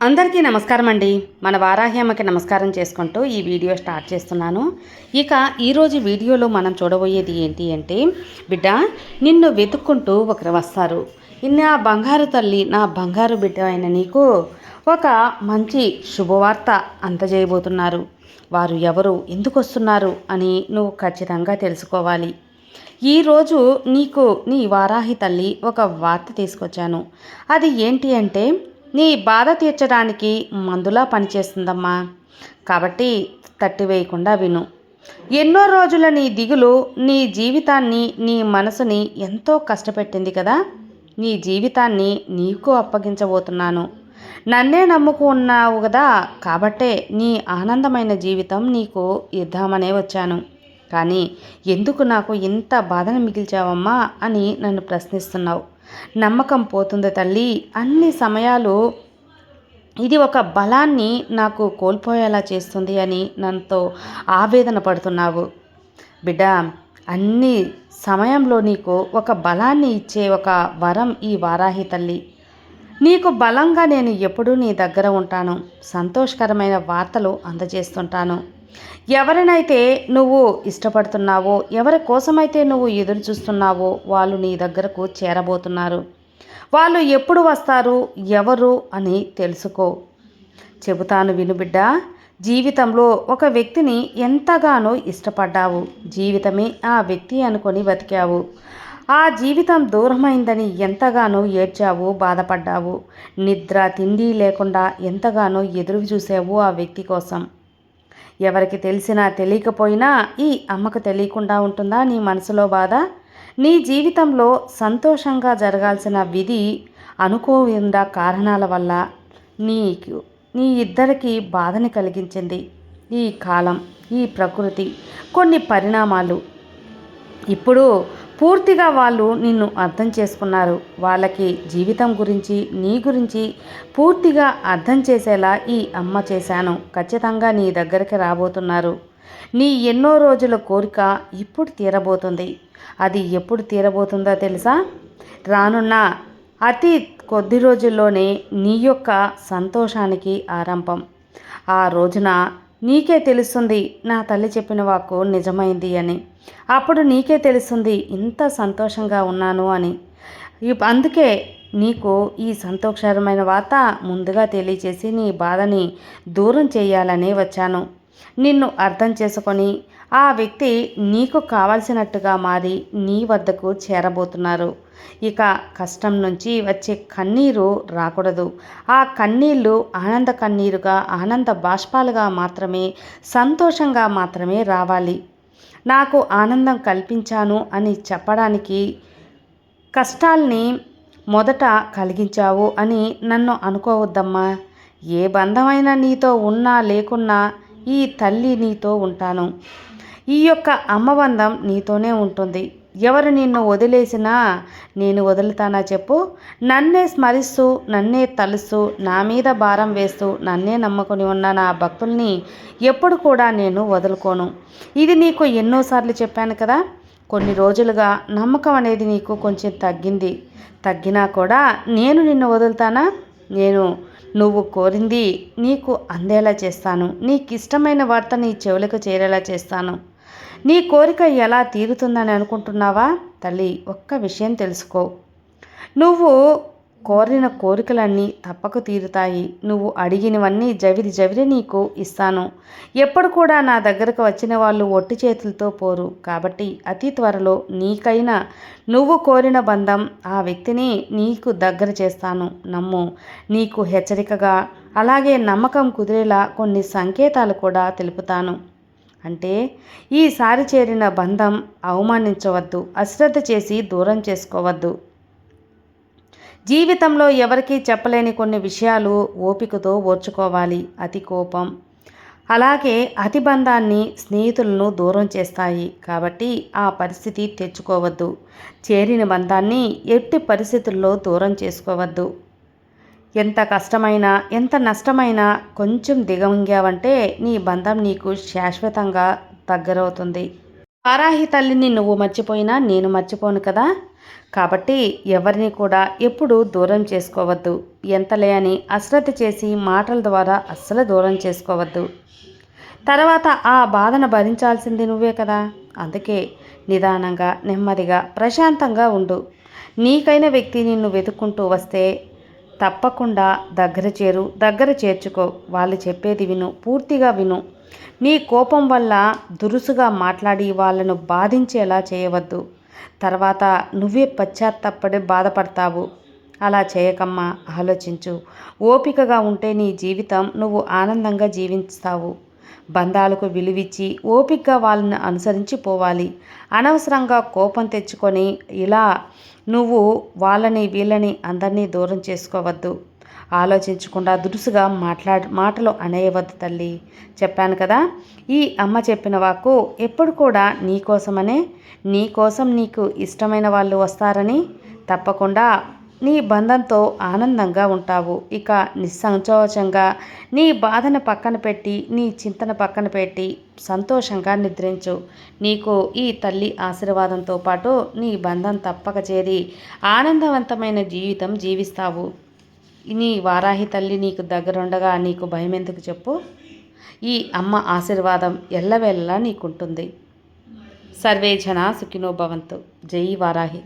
అందరికీ నమస్కారం అండి. మన వారాహ్యమ్మకి నమస్కారం చేసుకుంటూ ఈ వీడియో స్టార్ట్ చేస్తున్నాను. ఇక ఈరోజు వీడియోలో మనం చూడబోయేది ఏంటి అంటే బిడ్డ నిన్ను వెతుక్కుంటూ ఒకరు వస్తారు. నా బంగారు తల్లి నా బంగారు బిడ్డ అయిన నీకు ఒక మంచి శుభవార్త అందజేయబోతున్నారు. వారు ఎవరు ఎందుకు వస్తున్నారు అని నువ్వు ఖచ్చితంగా తెలుసుకోవాలి. ఈరోజు నీకు నీ వారాహి తల్లి ఒక వార్త తీసుకొచ్చాను. అది ఏంటి అంటే నీ బాధ తీర్చడానికి మందులా పనిచేస్తుందమ్మా. కాబట్టి తట్టి వేయకుండా విను. ఎన్నో రోజుల నీ దిగులు నీ జీవితాన్ని నీ మనసుని ఎంతో కష్టపెట్టింది కదా. నీ జీవితాన్ని నీకు అప్పగించబోతున్నాను. నన్నే నమ్ముకు ఉన్నావు కదా. కాబట్టే నీ ఆనందమైన జీవితం నీకు ఇద్దామనే వచ్చాను. కానీ ఎందుకు నాకు ఇంత బాధను మిగిల్చావమ్మా అని నన్ను ప్రశ్నిస్తున్నావు. నమ్మకం పోతుంది తల్లి. అన్ని సమయాలు ఇది ఒక బలాన్ని నాకు కోల్పోయేలా చేస్తుంది అని నన్నుతో ఆవేదన పడుతున్నావు. బిడ్డ అన్ని సమయంలో నీకు ఒక బలాన్ని ఇచ్చే ఒక వరం ఈ వారాహి తల్లి. నీకు బలంగా నేను ఎప్పుడూ నీ దగ్గర ఉంటాను. సంతోషకరమైన వార్తలు అందజేస్తుంటాను. ఎవరినైతే నువ్వు ఇష్టపడుతున్నావో ఎవరి కోసమైతే నువ్వు ఎదురు చూస్తున్నావో వాళ్ళు నీ దగ్గరకు చేరబోతున్నారు. వాళ్ళు ఎప్పుడు వస్తారు ఎవరు అని తెలుసుకో. చెబుతాను వినుబిడ్డ జీవితంలో ఒక వ్యక్తిని ఎంతగానో ఇష్టపడ్డావు జీవితమే ఆ వ్యక్తి అనుకొని బతికావు. ఆ జీవితం దూరమైందని ఎంతగానో ఏడ్చావు బాధపడ్డావు. నిద్ర తిండి లేకుండా ఎంతగానో ఎదురు చూసావు ఆ వ్యక్తి కోసం. ఎవరికి తెలిసినా తెలియకపోయినా ఈ అమ్మకు తెలియకుండా ఉంటుందా నీ మనసులో బాధ? నీ జీవితంలో సంతోషంగా జరగాల్సిన విధి అనుకోకుండా కారణాల వల్ల నీకు నీ ఇద్దరికి బాధని కలిగించింది. ఈ కాలం ఈ ప్రకృతి కొన్ని పరిణామాలు. ఇప్పుడు పూర్తిగా వాళ్ళు నిన్ను అర్థం చేసుకున్నారు. వాళ్ళకి జీవితం గురించి నీ గురించి పూర్తిగా అర్థం చేసేలా ఈ అమ్మ చేశాను. ఖచ్చితంగా నీ దగ్గరికి రాబోతున్నారు. నీ ఎన్నో రోజుల కోరిక ఇప్పుడు తీరబోతుంది. అది ఎప్పుడు తీరబోతుందో తెలుసా? రానున్న అతి కొద్ది రోజుల్లోనే నీ యొక్క సంతోషానికి ఆరంభం. ఆ రోజున నీకే తెలుస్తుంది నా తల్లి చెప్పిన వాకు నిజమైంది అని. అప్పుడు నీకే తెలుస్తుంది ఇంత సంతోషంగా ఉన్నాను అని. అందుకే నీకు ఈ సంతోషకరమైన వార్త ముందుగా తెలియచేసి నీ బాధని దూరం చేయాలని వచ్చాను. నిన్ను అర్థం చేసుకొని ఆ వ్యక్తి నీకు కావలసినట్టుగా మారి నీ వద్దకు చేరబోతున్నారు. ఇక కష్టం నుంచి వచ్చే కన్నీరు రాకూడదు. ఆ కన్నీళ్ళు ఆనంద కన్నీరుగా ఆనంద బాష్పాలుగా మాత్రమే సంతోషంగా మాత్రమే రావాలి. నాకు ఆనందం కల్పించాను అని చెప్పడానికి కష్టాల్ని మొదట కలిగించావు అని నన్ను అనుకోవద్దమ్మా. ఏ బంధమైనా నీతో ఉన్నా లేకున్నా ఈ తల్లి నీతో ఉంటాను. ఈ యొక్క అమ్మబంధం నీతోనే ఉంటుంది. ఎవరు నిన్ను వదిలేసినా నేను వదులుతానా చెప్పు? నన్నే స్మరిస్తూ నన్నే తలుస్తూ నా మీద భారం వేస్తూ నన్నే నమ్ముకొని ఉన్న నా భక్తుల్ని ఎప్పుడు కూడా నేను వదులుకోను. ఇది నీకు ఎన్నోసార్లు చెప్పాను కదా? కొన్ని రోజులుగా నమ్మకం అనేది నీకు కొంచెం తగ్గింది. తగ్గినా కూడా నేను నిన్ను వదులుతానా? నేను నువ్వు కోరింది నీకు అందేలా చేస్తాను. నీకు ఇష్టమైన వార్త నీ చెవులకు చేరేలా చేస్తాను. నీ కోరిక ఎలా తీరుతుందని అనుకుంటున్నావా? తల్లి ఒక్క విషయం తెలుసుకో. నువ్వు కోరిన కోరికలన్నీ తప్పక తీరుతాయి. నువ్వు అడిగినవన్నీ జవిరి జవిరి నీకు ఇస్తాను. ఎప్పుడు కూడా నా దగ్గరకు వచ్చిన వాళ్ళు ఒట్టి చేతులతో పోరు. కాబట్టి అతి త్వరలో నీకైనా నువ్వు కోరిన బంధం ఆ వ్యక్తిని నీకు దగ్గర చేస్తాను. నమ్ము. నీకు హెచ్చరికగా అలాగే నమ్మకం కుదిరేలా కొన్ని సంకేతాలు కూడా తెలుపుతాను. అంటే ఈసారి చేరిన బంధం అవమానించవద్దు అశ్రద్ధ చేసి దూరం చేసుకోవద్దు. జీవితంలో ఎవరికీ చెప్పలేని కొన్ని విషయాలు ఓపికతో ఓర్చుకోవాలి. అతి కోపం. అలాగే అతి బంధాన్ని స్నేహితులను దూరం చేస్తాయి. కాబట్టి ఆ పరిస్థితి తెచ్చుకోవద్దు. చేరిన బంధాన్ని ఎట్టి పరిస్థితుల్లో దూరం చేసుకోవద్దు. ఎంత కష్టమైనా ఎంత నష్టమైనా కొంచెం దిగమింగావంటే నీ బంధం నీకు శాశ్వతంగా దగ్గరవుతుంది. వారాహి తల్లిని నువ్వు మర్చిపోయినా నేను మర్చిపోను కదా? కాబట్టి ఎవరిని కూడా ఎప్పుడు దూరం చేసుకోవద్దు. ఎంతలే అని అశ్రద్ధ చేసి మాటల ద్వారా అస్సలు దూరం చేసుకోవద్దు. తర్వాత ఆ బాధను భరించాల్సింది నువ్వే కదా? అందుకే నిదానంగా నెమ్మదిగా ప్రశాంతంగా ఉండు. నీకైన వ్యక్తి నిన్ను వెతుక్కుంటూ వస్తే తప్పకుండా దగ్గర చేరు దగ్గర చేర్చుకో. వాళ్ళు చెప్పేది విను పూర్తిగా విను. నీ కోపం వల్ల దురుసుగా మాట్లాడి వాళ్ళను బాధించేలా చేయవద్దు. తర్వాత నువ్వే పశ్చాత్తపడి బాధపడతావు. అలా చేయకమ్మా ఆలోచించు. ఓపికగా ఉంటే నీ జీవితం నువ్వు ఆనందంగా జీవిస్తావు. బంధాలకు విలువిచ్చి ఓపికగా వాళ్ళని అనుసరించి పోవాలి అనవసరంగా కోపం తెచ్చుకొని ఇలా నువ్వు వాళ్ళని వీళ్ళని అందరినీ దూరం చేసుకోవద్దు. ఆలోచించకుండా దురుసుగా మాట్లాడ మాటలు అనేయవద్దు తల్లి. చెప్పాను కదా ఈ అమ్మ చెప్పిన వాకు ఎప్పుడు కూడా నీకోసమనే నీకోసం నీకు ఇష్టమైన వాళ్ళు వస్తారని తప్పకుండా నీ బంధంతో ఆనందంగా ఉంటావు. ఇక నిస్సంకోచంగా నీ బాధను పక్కన పెట్టి నీ చింతన పక్కన పెట్టి సంతోషంగా నిద్రించు. నీకు ఈ తల్లి ఆశీర్వాదంతో పాటు నీ బంధం తప్పక చేరి ఆనందవంతమైన జీవితం జీవిస్తావు. నీ వారాహి తల్లి నీకు దగ్గరుండగా నీకు భయం ఎందుకు చెప్పు? ఈ అమ్మ ఆశీర్వాదం ఎల్లవేళలా నీకుంటుంది. సర్వే జన సుఖినో భవంతు. జై వారాహి.